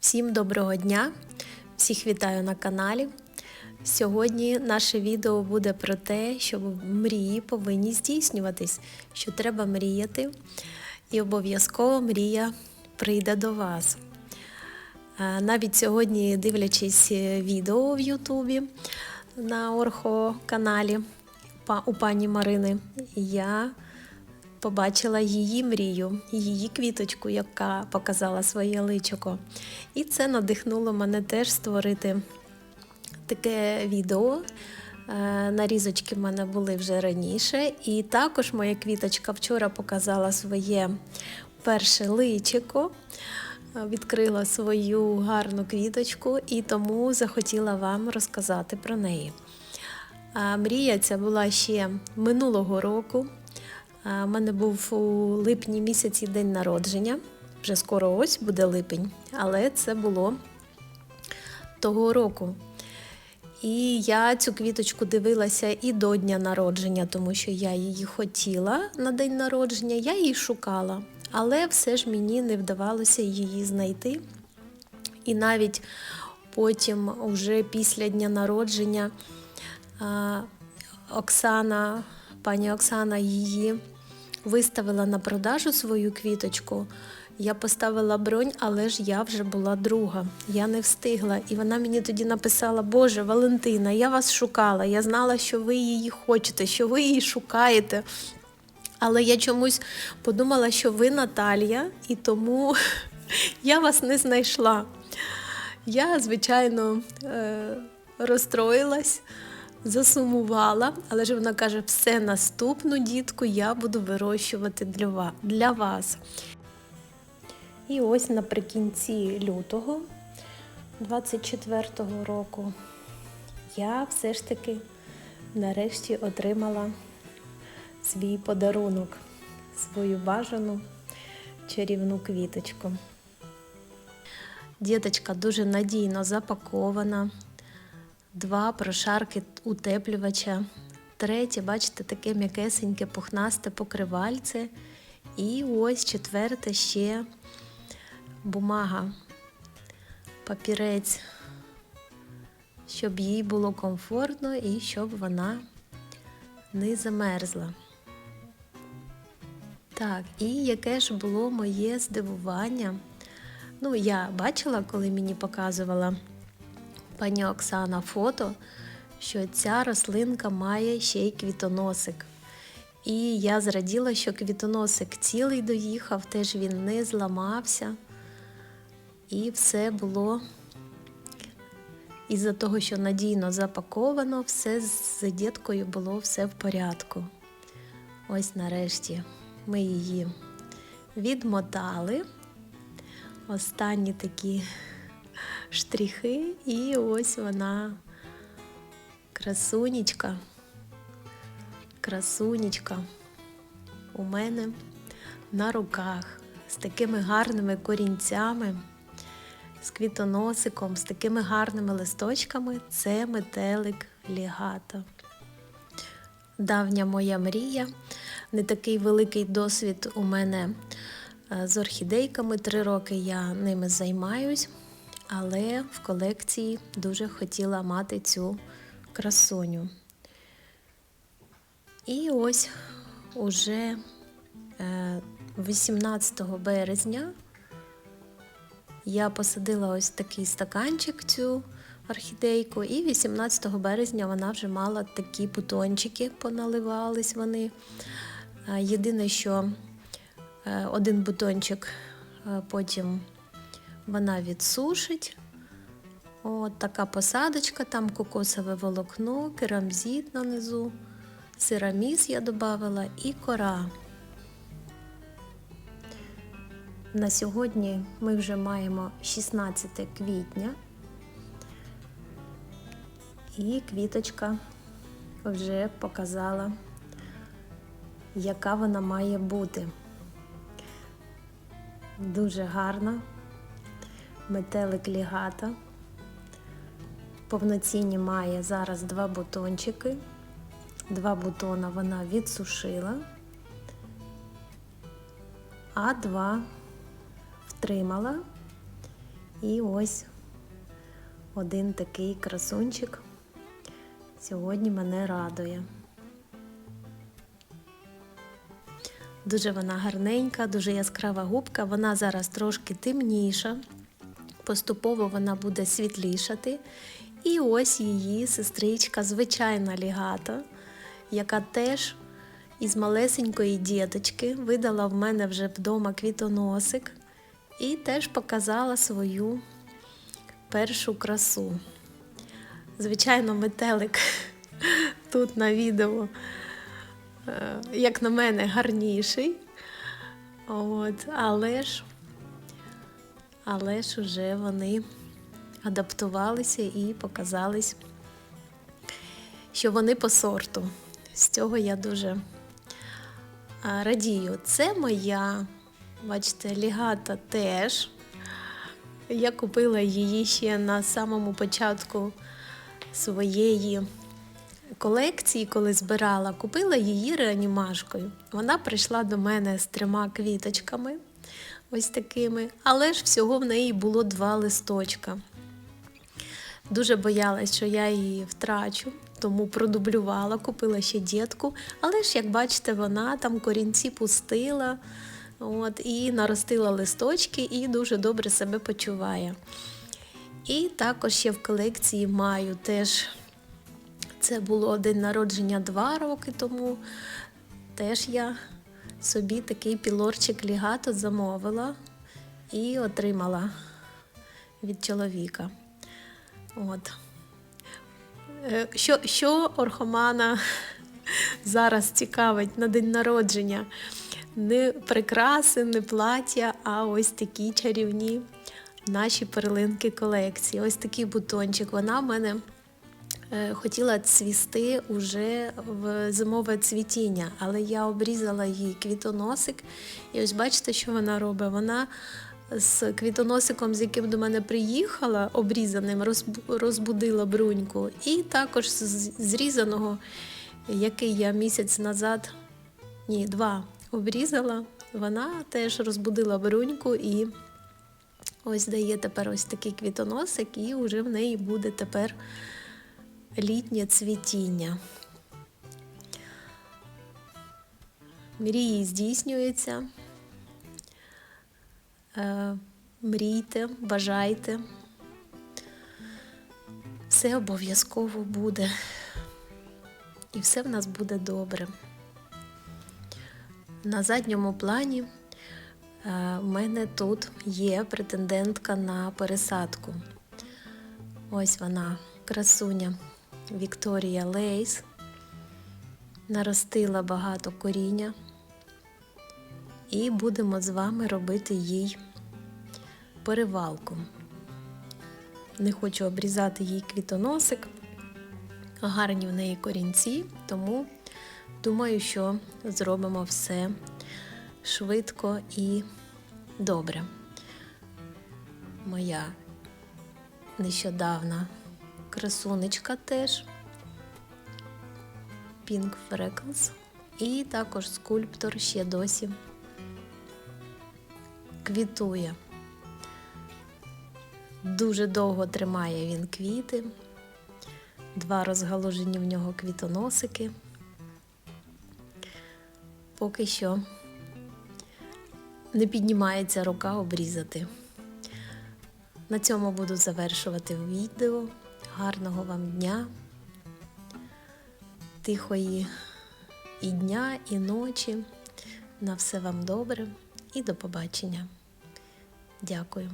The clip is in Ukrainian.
Всім доброго дня! Всіх вітаю на каналі. Сьогодні наше відео буде про те, що мрії повинні здійснюватись, що треба мріяти, і обов'язково мрія прийде до вас. Е, Навіть сьогодні, дивлячись відео в Ютубі на Орхо каналі у пані Марини, я побачила її мрію, її квіточку, яка показала своє личико. І це надихнуло мене теж створити таке відео. Е, Нарізочки в мене були вже раніше. І також моя квіточка вчора показала своє перше личико, е, відкрила свою гарну квіточку і тому захотіла вам розказати про неї. А Мрія ця була ще минулого року. У мене був у липні місяці день народження. Вже скоро ось буде липень, але це було того року. І я цю квіточку дивилася і до дня народження, тому що я її хотіла на день народження, я її шукала, але все ж мені не вдавалося її знайти. І навіть потім, уже після дня народження, Оксана, пані Оксана її виставила на продажу свою квіточку. Я поставила бронь, але ж я вже була друга. Я не встигла. І вона мені тоді написала: Боже, Валентина, я вас шукала. Я знала, що ви її хочете, що ви її шукаєте. Але я чомусь подумала, що ви Наталія, і тому я вас не знайшла. Я, звичайно, е, розстроїлась, засумувала, але ж вона каже: все наступну дітку я буду вирощувати для вас. І ось наприкінці лютого 24-го року я все ж таки нарешті отримала свій подарунок, свою бажану чарівну квіточку. Діточка дуже надійно запакована. Два прошарки утеплювача. Третє, бачите, таке м'якесеньке пухнасте покривальце. І ось четверте ще бумага, папірець, щоб їй було комфортно і щоб вона не замерзла. Так, і яке ж було моє здивування. Ну, я бачила, коли мені показувала пані Оксана фото, що ця рослинка має ще й квітоносик. І я зраділа, що квітоносик цілий доїхав, теж він не зламався. І все було із-за того, що надійно запаковано, все з діткою було все в порядку. Ось нарешті ми її відмотали. Останні такі штрихи, і ось вона красунечка, красунечка у мене на руках з такими гарними корінцями, з квітоносиком, з такими гарними листочками. Це метелик лігата. Давня моя мрія. Не такий великий досвід у мене е, з орхідейками. Три роки я ними займаюсь, але в колекції дуже хотіла мати цю красуню. І ось уже е, 18 березня я посадила ось такий стаканчик цю орхідейку, і 18 березня вона вже мала такі бутончики, поналивались вони. Е, Єдине, що е, один бутончик е, потім вона відсушить. От така посадочка, там кокосове волокно, керамзит нанизу, сираміс я додавала і кора. На сьогодні ми вже маємо 16 квітня. І квіточка вже показала, яка вона має бути. Дуже гарна, метелик лігата. Повноцінні має зараз два бутончики. Два бутона вона відсушила, а два втримала І ось один такий красунчик сьогодні мене радує. Дуже вона гарненька, дуже яскрава губка. Вона зараз трошки темніша, поступово вона буде світлішати. І ось її сестричка, звичайна лігата, яка теж із малесенької діточки видала в мене вже вдома квітоносик і теж показала свою першу красу. Звичайно, метелик тут на відео, е, як на мене, гарніший. От, але ж, але ж уже вони адаптувалися і показались, що вони по сорту. З цього я дуже радію. Це моя, бачите, лігата теж. Я купила її ще на самому початку своєї колекції, коли збирала, купила її реанімашкою. Вона прийшла до мене з трьома квіточками, ось такими, але ж всього в неї було два листочка. Дуже боялась, що я її втрачу, тому продублювала, купила ще дітку. Але ж, як бачите, вона там корінці пустила от, і наростила листочки, і дуже добре себе почуває. І також ще в колекції маю теж. Це було день народження два роки тому. Теж я собі такий пілорчик лігато замовила і отримала від чоловіка. От. Е, Що, що орхомана зараз цікавить на день народження? Не прикраси, не плаття, а ось такі чарівні наші перлинки колекції. Ось такий бутончик. Вона в мене хотіла цвісти уже в зимове цвітіння, але я обрізала їй квітоносик. І ось бачите, що вона робить? Вона з квітоносиком, з яким до мене приїхала, обрізаним, розбудила бруньку, і також з зрізаного, який я місяць назад, ні, два обрізала. Вона теж розбудила бруньку і ось дає тепер ось такий квітоносик, і вже в неї буде тепер літнє цвітіння. Мрії здійснюються. Е, Мрійте, бажайте. Все обов'язково буде. І все в нас буде добре. На задньому плані е, в мене тут є претендентка на пересадку. Ось вона, красуня Вікторія Лейс. Наростила багато коріння. І будемо з вами робити їй перевалку. Не хочу обрізати їй квітоносик, гарні в неї корінці, тому думаю, що зробимо все швидко і добре. Моя нещодавна красунечка теж Pink Freckles. І також скульптор ще досі квітує. Дуже довго тримає він квіти, два розгалужені в нього квітоносики. Поки що не піднімається рука обрізати. На цьому буду завершувати відео. Гарного вам дня, тихої і дня, і ночі. На все вам добре і до побачення. Дякую.